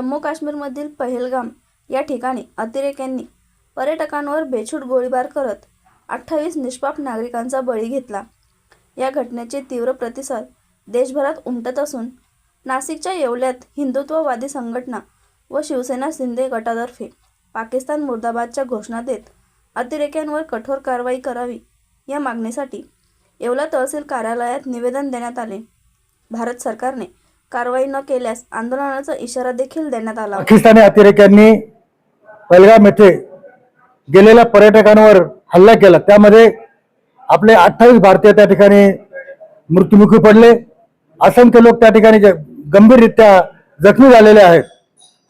जम्मू काश्मीरमधील पहलगाम या ठिकाणी अतिरेक्यांनी पर्यटकांवर बेछूट गोळीबार करत अठ्ठावीस निष्पाप नागरिकांचा बळी घेतला. या घटनेचे तीव्र प्रतिसाद देशभरात उमटत असून नाशिकच्या येवल्यात हिंदुत्ववादी संघटना व शिवसेना शिंदे गटातर्फे पाकिस्तान मुर्दाबादच्या घोषणा देत अतिरेक्यांवर कठोर कारवाई करावी या मागणीसाठी येवला तहसील कार्यालयात निवेदन देण्यात आले. भारत सरकारने कारवाई न केल्यास आंदोलनाचा इशारा देखील देण्यात आला पाकिस्तानी अतिरेक्यांनी पलगाम येथे गेलेल्या पर्यटकांवर हल्ला केला. त्यामध्ये आपले अठ्ठावीस भारतीय त्या ठिकाणी मृत्युमुखी पडले. असंख्य लोक त्या ठिकाणी ज- गंभीररित्या जखमी झालेले आहेत.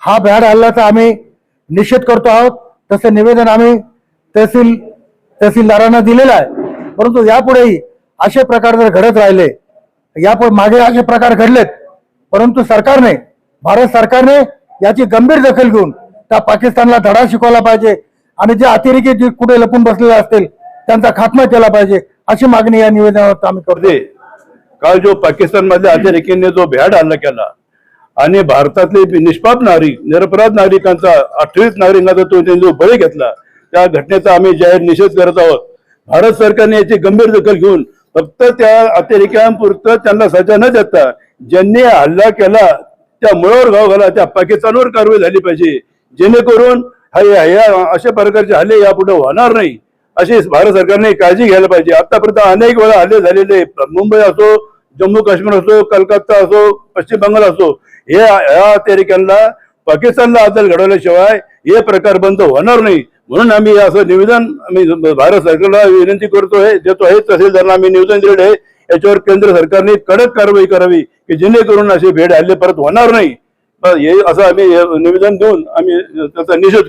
हा भ्याड हल्ल्याचा आम्ही निषेध करतो आहोत. तसं निवेदन आम्ही तहसील तहसीलदारांना दिलेलं आहे. परंतु यापुढेही असे प्रकार जर घडत राहिले यापुढे मागे असे प्रकार घडलेत परंतु सरकारने भारत सरकारने याची गंभीर दखल घेऊन त्या पाकिस्तानला धडा शिकवला पाहिजे आणि जे अतिरेकी जे कुठे लपून बसलेले असतील त्यांचा खात्मा केला पाहिजे अशी मागणी या निवेदनावर आम्ही करतो. काल जो पाकिस्तान मधल्या अतिरेकीने जो भ्याड हल्ला केला आणि भारतातले निष्पाप नागरिक निरपराध नागरिकांचा अठ्ठावीस नागरिकांचा तो त्यांनी जो बळी घेतला त्या घटनेचा आम्ही जाहीर निषेध करत आहोत. भारत सरकारने याची गंभीर दखल घेऊन फक्त त्या अतिरेक्यांपुरतं त्यांना सजा न देता ज्यांनी हल्ला केला त्या मुळावर गाव घाला त्या पाकिस्तानवर कारवाई झाली पाहिजे. जेणेकरून या अशा प्रकारचे हल्ले यापुढे होणार नाही. अशी भारत सरकारने काळजी घ्यायला पाहिजे. आतापर्यंत अनेक वेळा हल्ले झालेले मुंबई असो जम्मू काश्मीर असो कलकत्ता असो पश्चिम बंगाल असो हे या अतिरेक्यांना पाकिस्तानला अदल घडवल्याशिवाय हे प्रकार बंद होणार नाही. म्हणून आम्ही असं निवेदन आम्ही भारत सरकारला विनंती करतोय देतो आहे तहसीलदारांना आम्ही निवेदन दिलेलं आहे. याच्यावर केंद्र सरकारने कडक कारवाई करावी की जेणेकरून असे भेट हल्ले परत होणार नाही. हे असं आम्ही निवेदन देऊन आम्ही त्याचा निषेध करतो.